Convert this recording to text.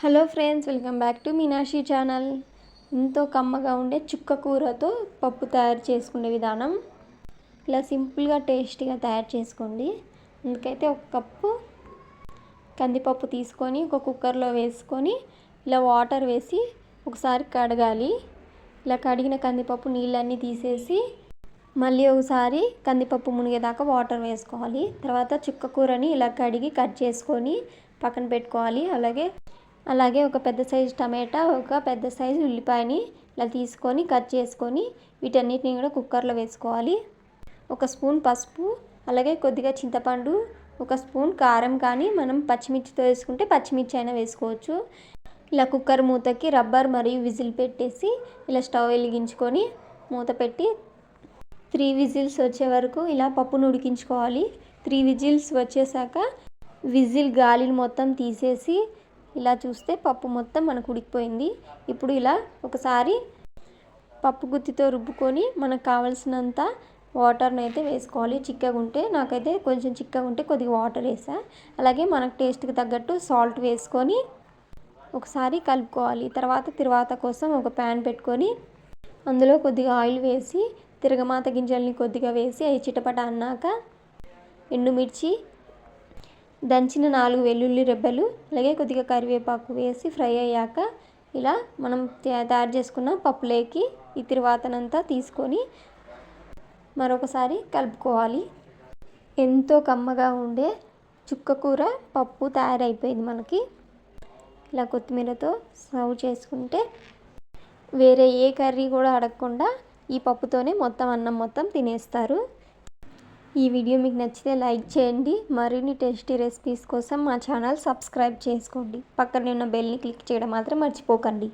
Hello friends welcome back to Meenakshi channel. ఎంతో కమ్మగా ఉండే చుక్క కూరతో పప్పు తయారు చేసుకునే విధానం. ఇలా సింపుల్గా టేస్టీగా తయారు చేసుకోండి. అందుకైతే ఒక కప్పు కందిపప్పు తీసుకొని ఒక కుక్కర్లో వేసుకొని ఇలా వాటర్ వేసి ఒకసారి కడగాలి. ఇలా కడిగిన కందిపప్పు నీళ్ళన్నీ తీసేసి మళ్ళీ ఒకసారి కందిపప్పు మునిగేదాకా వాటర్ వేసుకోవాలి. తర్వాత చుక్క కూరని ఇలా కడిగి కట్ చేసుకొని పక్కన పెట్టుకోవాలి. అలాగే అలాగే ఒక పెద్ద సైజు టమాటా ఒక పెద్ద సైజు ఉల్లిపాయని ఇలా తీసుకొని కట్ చేసుకొని వీటన్నిటిని కూడా కుక్కర్లో వేసుకోవాలి. ఒక స్పూన్ పసుపు అలాగే కొద్దిగా చింతపండు ఒక స్పూన్ కారం కానీ మనం పచ్చిమిర్చితో వేసుకుంటే పచ్చిమిర్చి అయినా వేసుకోవచ్చు. ఇలా కుక్కర్ మూతకి రబ్బర్ మరియు విజిల్ పెట్టేసి ఇలా స్టవ్ వెలిగించుకొని మూత పెట్టి త్రీ విజిల్స్ వచ్చే వరకు ఇలా పప్పును ఉడికించుకోవాలి. త్రీ విజిల్స్ వచ్చేసాక విజిల్ గాలిని మొత్తం తీసేసి ఇలా చూస్తే పప్పు మొత్తం మనకు ఉడికిపోయింది. ఇప్పుడు ఇలా ఒకసారి పప్పు గుత్తితో రుబ్బుకొని మనకు కావాల్సినంత వాటర్ని అయితే వేసుకోవాలి. చిక్కగా ఉంటే నాకైతే కొంచెం చిక్కగా ఉంటే కొద్దిగా వాటర్ వేసా. అలాగే మనకు టేస్ట్కి తగ్గట్టు సాల్ట్ వేసుకొని ఒకసారి కలుపుకోవాలి. తర్వాత తిరువాత కోసం ఒక ప్యాన్ పెట్టుకొని అందులో కొద్దిగా ఆయిల్ వేసి తిరగమాత గింజల్ని కొద్దిగా వేసి అవి చిటపట అన్నాక ఎండుమిర్చి దంచిన నాలుగు వెల్లుల్లి రెబ్బలు అలాగే కొద్దిగా కరివేపాకు వేసి ఫ్రై అయ్యాక ఇలా మనం తయారు చేసుకున్న పప్పులేకి ఈ తిరువాతనంతా తీసుకొని మరొకసారి కలుపుకోవాలి. ఎంతో కమ్మగా ఉండే చుక్క కూర పప్పు తయారైపోయింది మనకి. ఇలా కొత్తిమీరతో సర్వ్ చేసుకుంటే వేరే ఏ కర్రీ కూడా అడగకుండా ఈ పప్పుతోనే మొత్తం అన్నం మొత్తం తినేస్తారు. ఈ వీడియో మీకు నచ్చితే లైక్ చేయండి. మరిన్ని టేస్టీ రెసిపీస్ కోసం మా ఛానల్ సబ్స్క్రైబ్ చేసుకోండి. పక్కనే ఉన్న బెల్ని క్లిక్ చేయడం మాత్రం మర్చిపోకండి.